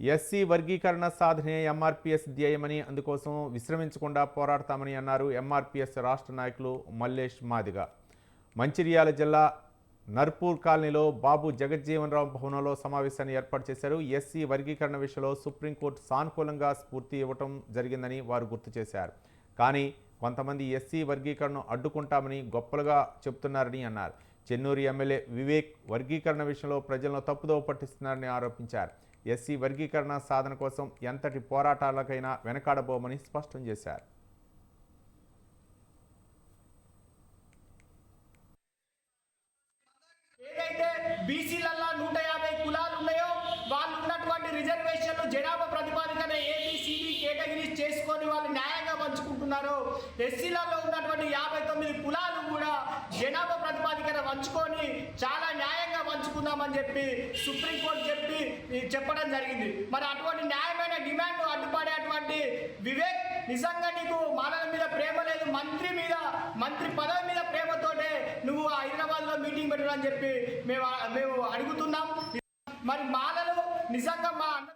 SC వర్గీకరణ సాధనే ఎంఆర్పిఎస్ ధ్యేయమని అందుకోసం విశ్రమించకుండా పోరాడతామని అన్నారు ఎంఆర్పిఎస్ రాష్ట్ర నాయకులు మల్లేష్ మాదిగ. మంచిర్యాల జిల్లా నర్పూర్ కాలనీలో బాబు జగజ్జీవన్ రావు భవనంలో సమావేశాన్ని ఏర్పాటు చేశారు. ఎస్సీ వర్గీకరణ విషయంలో సుప్రీంకోర్టు సానుకూలంగా స్ఫూర్తి ఇవ్వటం జరిగిందని వారు గుర్తు చేశారు. కానీ కొంతమంది ఎస్సీ వర్గీకరణను అడ్డుకుంటామని గొప్పలుగా చెబుతున్నారని అన్నారు. చెన్నూరు ఎమ్మెల్యే వివేక్ వర్గీకరణ విషయంలో ప్రజలను తప్పుదోవ పట్టిస్తున్నారని ఆరోపించారు. ఎస్సీ వర్గీకరణ సాధన కోసం ఎంతటి పోరాటాలకైనా వెనకాడబోమని స్పష్టం చేశారు. ఏదైతే బీసీలలో నూట యాభై కులాలు ఉన్నాయో వాళ్ళు ఉన్నటువంటి రిజర్వేషన్లు జనాభా ప్రతిపాదికన ఏబిసిడి కేటగిరీస్ చేసుకొని వాళ్ళు న్యాయంగా పంచుకుంటున్నారు. ఎస్సీలలో ఉన్నటువంటి యాభై తొమ్మిది కులాలు కూడా జనాభా ప్రతిపాదికన పంచుకొని చాలా తీసుకుందామని చెప్పి సుప్రీంకోర్టు చెప్పి చెప్పడం జరిగింది. మరి అటువంటి న్యాయమైన డిమాండ్ అడ్డుపడేటువంటి వివేక్ నిజంగా నీకు మానవ మీద ప్రేమ లేదు. మంత్రి మీద మంత్రి పదవి మీద ప్రేమతోటే నువ్వు హైదరాబాద్లో మీటింగ్ పెట్టడం చెప్పి మేము మేము అడుగుతున్నాం. మరి మాలలు నిజంగా మా అన్న